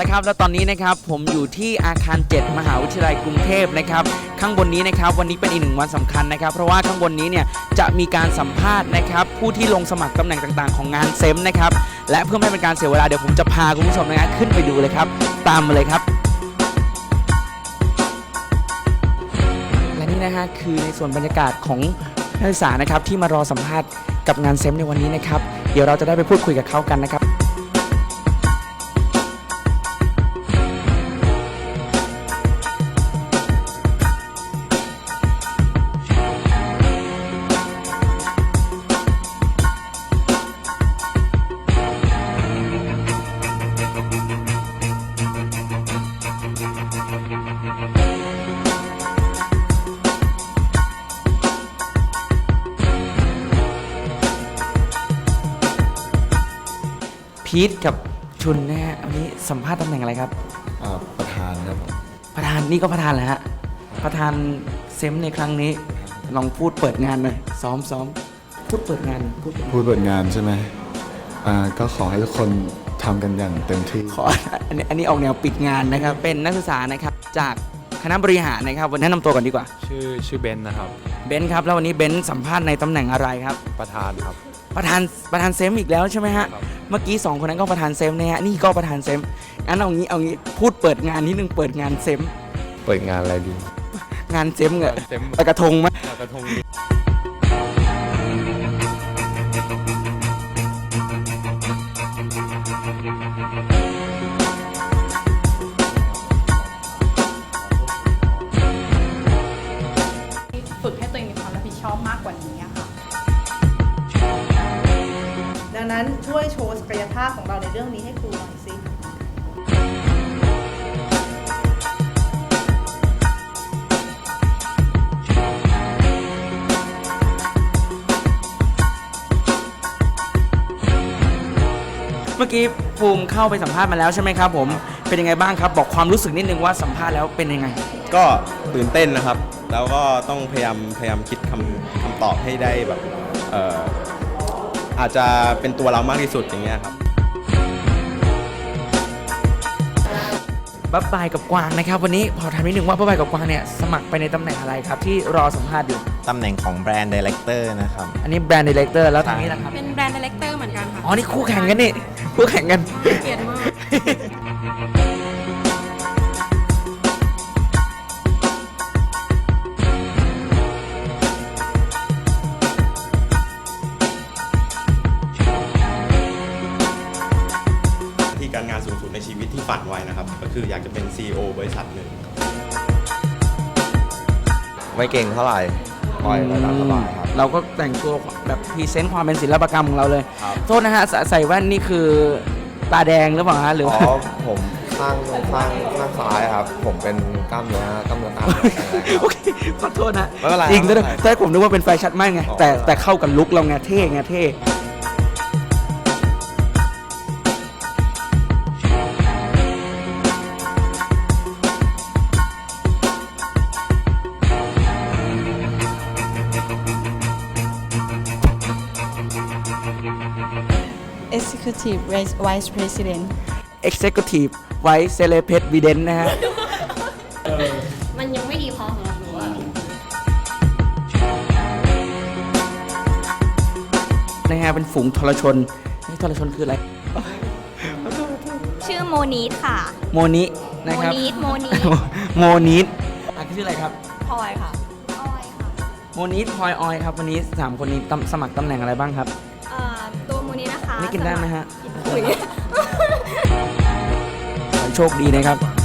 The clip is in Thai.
ละครับ แล้วตอนนี้นะครับผมอยู่ที่อาคาร 7 มหาวิทยาลัยกรุงเทพนะครับ ข้างบนนี้นะครับวันนี้เป็นอีกหนึ่งวันสำคัญนะครับ เพราะว่าข้างบนนี้เนี่ยจะมีการสัมภาษณ์นะครับ ผู้ที่ลงสมัครตำแหน่งต่างๆ ของงานเซมนะครับ และเพื่อไม่ให้เป็นการเสียเวลาเดี๋ยวผมจะพาคุณผู้ชมนะครับขึ้นไปดูเลยครับ ตามมาเลยครับและนี่นะฮะคือในส่วนบรรยากาศของนักศึกษานะครับที่มารอสัมภาษณ์กับงานเซมในวันนี้นะครับ เดี๋ยวเราจะได้ไปพูดคุยกับเขากันนะครับ พีทกับชุนนะฮะวันนี้สัมภาษณ์ตำแหน่งอะไรครับ อ่าประธานครับประธานนี่ก็ประธานแหละฮะประธานเซมในครั้งนี้ ลองพูดเปิดงานหน่อยซ้อมซ้อมพูดเปิดงานพูดพูดเปิดงานใช่ไหมอ่าก็ขอให้ทุกคนทำกันอย่างเต็มที่ ขออันนี้อันนี้ออกแนวปิดงานนะครับ เป็นนักศึกษานะครับจาก คณะบริหารนะครับวันนี้แนะนำตัวก่อนดีกว่าชื่อชื่อเบนซ์นะครับ เบนซ์ครับแล้ววันนี้เบนซ์สัมภาษณ์ในตำแหน่งอะไรครับ ประธานครับ ประธานประธานเซมอีกแล้วใช่ไหมฮะครับ เมื่อกี้สองคนนั้นก็ประธานเซมนะฮะนี่ก็ประธานเซมงั้นเอางี้เอางี้พูดเปิดงานนิดนึงเปิดงานเซมเปิดงานอะไรดีงานเซมเหรอเต็มไปกระทงไหม กระทง นั้นช่วยโชว์ศักยภาพของเราในเรื่องนี้ให้ครูหน่อยสิเมื่อกี้ภูมิเข้าไปสัมภาษณ์มาแล้วใช่ไหมครับผม เป็นยังไงบ้างครับ บอกความรู้สึกนิดนึงว่าสัมภาษณ์แล้วเป็นยังไง ก็ตื่นเต้นนะครับ แล้วก็ต้องพยายามพยายามคิดคำคำตอบให้ได้แบบเอ่อ อาจจะเป็นตัวเรามากที่สุดอย่างเงี้ยครับ บ๊ายบายกับกวางนะครับ วันนี้พอถามนิดนึงว่าบ๊ายบายกับกวางเนี่ยสมัครไปในตำแหน่งอะไรครับ ที่รอสัมภาษณ์อยู่ ตำแหน่งของแบรนด์ดีเลกเตอร์นะครับ อันนี้แบรนด์ดีเลกเตอร์แล้วทางนี้ล่ะครับเป็นแบรนด์ดีเลกเตอร์เหมือนกันค่ะอ๋อนี่คู่แข่งกันนี่คู่แข่งกัน เกลียดมาก ฝันไว้นะครับ ก็คืออยากจะเป็น CEO บริษัทหนึ่งไม่เก่งเท่าไหร่ปล่อยไปตามสบายครับ เราก็แต่งตัวแบบพรีเซนต์ความเป็นศิลปกรรมของเราเลย ครับ โทษนะฮะใส่ใส่แว่นนี่คือตาแดงหรือเปล่าฮะหรืออ๋ว่าอผมข้างข้างข้างซ้ายครับ ผมเป็นกล้ามเนื้อกล้ามเนื้อกล้ามเนื้อแข็งแรงครับ โอเคขอโทษนะไม่เป็นไรจริงไม่ด้วยเป็นไรแต่ผมนึกว่าเป็นแฟชั่นไม่ไง อ๋อแต่ไม่เป็นไรแต่เข้ากับลุคเราไงเท่ไงเท่ Executive Vice Vice President Executive Vice Celebrate v i d e n นะฮะ มันยังไม่ดีพอสำหรับหนูอะนะฮะ เป็นฝูงทรชนนี่ทรชนคืออะไร ชื่อโมนีทค่ะ โมนินะโมครับ นีทโมนีโมนิสอะชื่ออะไรครับ พลอยค่ะ ออยค่ะ โมนิสพลอยออยครับ วันนี้สามคนนี้ตำสมัครตำแหน่งอะไรบ้างครับเอ่อตัวโม นีนะคะนี่กินได้ไหมฮะอุ๊ยขอให้โชคดีนะครับ